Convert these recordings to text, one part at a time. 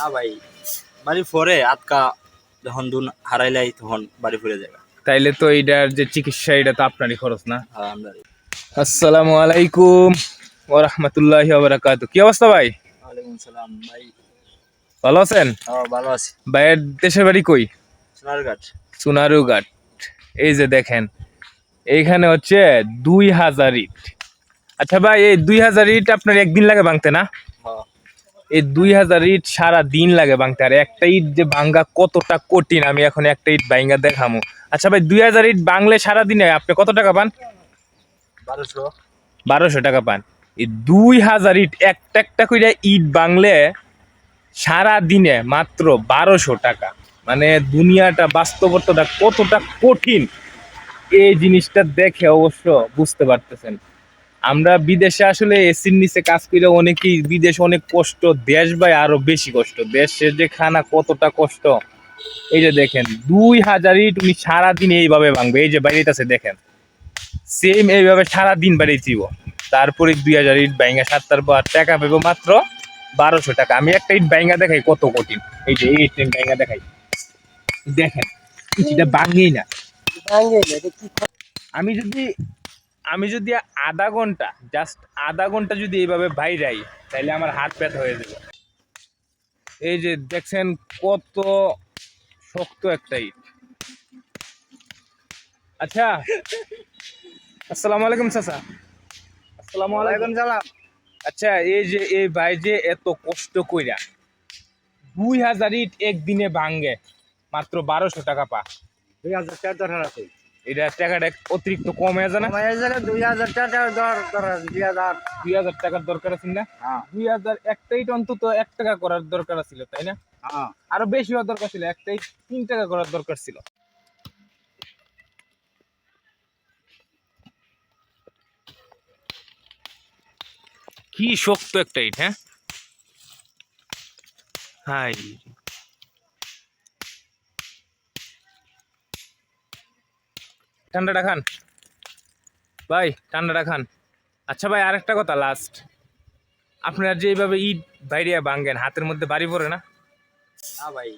না ভাই। বাড়ি ফরে আটকা যখন দুন হারাইলাই তখন বাড়ি ফিরে যাবে তাইলে তো এইটার যে চিকিৎসা এটা তো আপনারই খরচ না? হ্যাঁ আসসালামু আলাইকুম ওয়া রাহমাতুল্লাহি ওয়া কি অবস্থা ভাই? ওয়ালাইকুম সালাম ভাই। ভালো আছেন? হ্যাঁ ভালো আছি। ভাইয়ের দেশের বাড়ি কই? সোনারঘাট সোনারুঘাট এই যে দেখেন এইখানে হচ্ছে দুই হাজার ইট। আচ্ছা ভাই এই দুই হাজার ইট আপনার একদিন লাগে ভাঙতে না? এই দুই হাজার ইট সারা দিন লাগে ভাঙতে। আর একটা ইট যে ভাঙ্গা কতটা কঠিন আমি এখন একটা ইট ভাঙ্গা দেখামো। আচ্ছা ভাই দুই হাজার ইট বাংলে সারা দিনে আপনি কত টাকা পান? বারোশো। বারোশো টাকা পান। এই দুই হাজার ইট একটা একটা করে ইট বাংলে সারা দিনে মাত্র বারোশো টাকা। মানে দুনিয়াটা বাস্তবতাটা কতটা কঠিন এই জিনিসটা দেখে অবশ্য বুঝতে পারতেছেন। আমরা বিদেশে আসলে এসির নিচে কাজ করে অনেকেই বিদেশে অনেক কষ্ট দেশ ভাই আরও বেশি কষ্ট। দেশে যে খানা কতটা কষ্ট। এই যে দেখেন দুই হাজার ইট উনি সারাদিন এইভাবে ভাঙবে। এই যে বাইরেছে দেখেন সেম এইভাবে সারাদিন বাড়িয়ে দিব তারপরে দুই হাজার ইট বাইঙ্গা সাতটার পর টাকা পেবো মাত্র বারোশো টাকা। আমি একটা ইট বাইঙ্গা দেখাই কত কঠিন। এই যে এই ইট বাইঙ্গা দেখাই। দেখেন এটা ভাঙেই না। আমি যদি আমি যদি আধা ঘণ্টা জাস্ট আধা ঘণ্টা যদি এইভাবে বাইরাই তাহলে আমার হাত ব্যথা হয়ে যাবে। এই যে দেখছেন কত শক্ত একটা ইট। আচ্ছা আসসালামু আলাইকুম চাচা। আসসালামু আলাইকুম। সালাম। আচ্ছা এই যে এই ভাই যে এত কষ্ট কইরা দুই হাজার ইট একদিনে ভাঙ্গে মাত্র বারোশো টাকা পা। দুই হাজার দরকার আছে। এটা টাকাটা অতিরিক্ত কম হয়ে যায় না? দুই হাজার টাকা দরকার দুই হাজার। দুই হাজার টাকার দরকার আছে না? হ্যাঁ। দুই হাজার একটা ইট অন্তত এক টাকা করার দরকার ছিল তাই না? হ্যাঁ। আরও বেশি হওয়ার দরকার ছিল একটা ইট তিন টাকা করার দরকার ছিল। কি শক্ত একটা ইট হ্যাঁ? হাই ঠান্ডাটা খান। ভাই ঠান্ডাটা খান। আচ্ছা ভাই আরেকটা কথা লাস্ট আপনার যে এইভাবে ইট বাইরে ভাঙ্গেন হাতের মধ্যে বাড়ি পড়ে না? না ভাই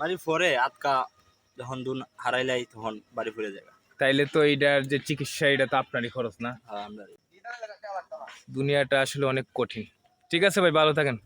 বাড়ি পরে আটকা যখন দুন হারাইলাই তখন বাড়ি ফিরে যাবে তাইলে তো এইটার যে চিকিৎসা এটা তো আপনারই খরচ না? হ্যাঁ দুনিয়াটা আসলে অনেক কঠিন। ঠিক আছে ভাই ভালো থাকেন।